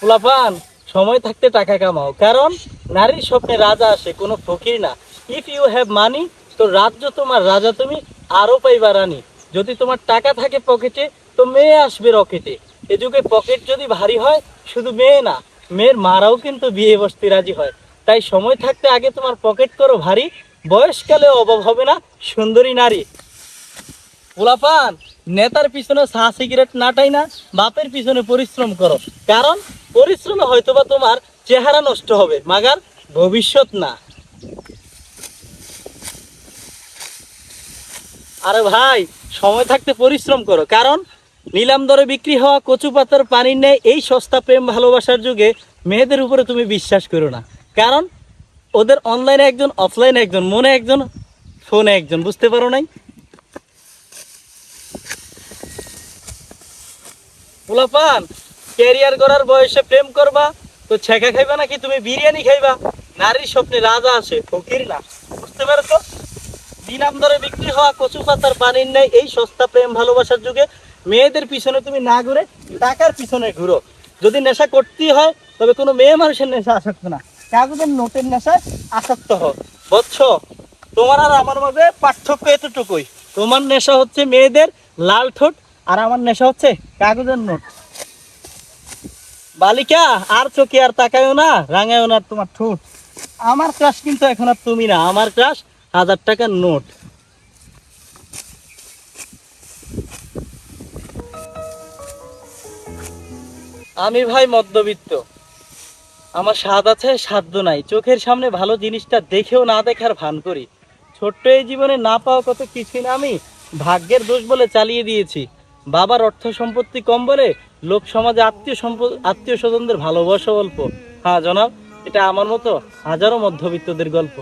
পোলাপান সময় থাকতে টাকা কামাও। কারণ নারীর স্বপ্নে রাজা আসে, কোনো ফকির না। ইফ ইউ হ্যাভ মানি তো রাজ্য তোমার রাজা, তুমি আরও পাইবা রানী। যদি তোমার টাকা থাকে পকেটে, তো মেয়ে আসবে রকেটে। এ যুগে পকেট যদি ভারী হয়, শুধু মেয়ে না, মেয়ের মারাও কিন্তু বিয়ে বসতে রাজি হয়। তাই সময় থাকতে আগে তোমার পকেট করো ভারী, বয়সকালে অভাব হবে না, সুন্দরী নারী। পোলাপান নেতার পিছনে চা সিগারেট নাটাই না বাপের পিছনে পরিশ্রম করো। কারণ পরিশ্রমে হয়তোবা তোমার চেহারা নষ্ট হবে, মাগার ভবিষ্যৎ না। আরে ভাই, সময় থাকতে পরিশ্রম করো, কারণ নিলাম দরে বিক্রি হওয়া কচু পাতার পানির নেই এই সস্তা প্রেম ভালোবাসার যুগে মেয়েদের উপরে তুমি বিশ্বাস করো না। কারণ ওদের অনলাইনে একজন অফলাইনে একজন, মনে একজন ফোনে একজন, বুঝতে পারো নাই? পোলাপান ক্যারিয়ার করার বয়সে প্রেম করবা, তো ছেঁকা খাইবা নাকি তুমি বিরিয়ানি খাইবা? নারীর স্বপ্নে রাজা আছে, ফকির না। বুঝতে পারছ? দিনাম দরে বিক্রি হওয়া কচু পাতার পানির নেই এই সস্তা প্রেম ভালোবাসার যুগে মেয়েদের পিছনে তুমি না ঘুরে টাকার পিছনে ঘুরো। যদি নেশা করতেই হয়, তবে কোনো মেয়ে মানুষের নেশা আসক্ত না। কাগজের নোটের নেশায় আসক্ত হোক বৎস, তোমার আর আমার মাঝে পার্থক্য এতটুকুই। তোমার নেশা হচ্ছে মেয়েদের লাল ঠোঁট আর আমার নেশা হচ্ছে কাগজের নোট। বালিকা, আর চোখে আর তাকায়ও না, রাঙায়ও না তোমার ঠোঁট। আমার ক্রাশ কিন্তু এখন আর তুমি না, আমার ক্রাশ হাজার টাকার নোট। আমি ভাই মধ্যবিত্ত। আমার স্বাদ আছে, সাধ্য নাই। চোখের সামনে ভালো জিনিসটা দেখেও না দেখার ভান করি। ছোট্ট এই জীবনে না পাওয়া কত কিছুই না আমি ভাগ্যের দোষ বলে চালিয়ে দিয়েছি। বাবার অর্থ সম্পত্তি কম বলে লোক সমাজে আত্মীয় সম্পদ আত্মীয় স্বজনদের ভালোবাসা গল্প হ্যাঁ জনাব, এটা আমার মতো হাজারো মধ্যবিত্তদের গল্প।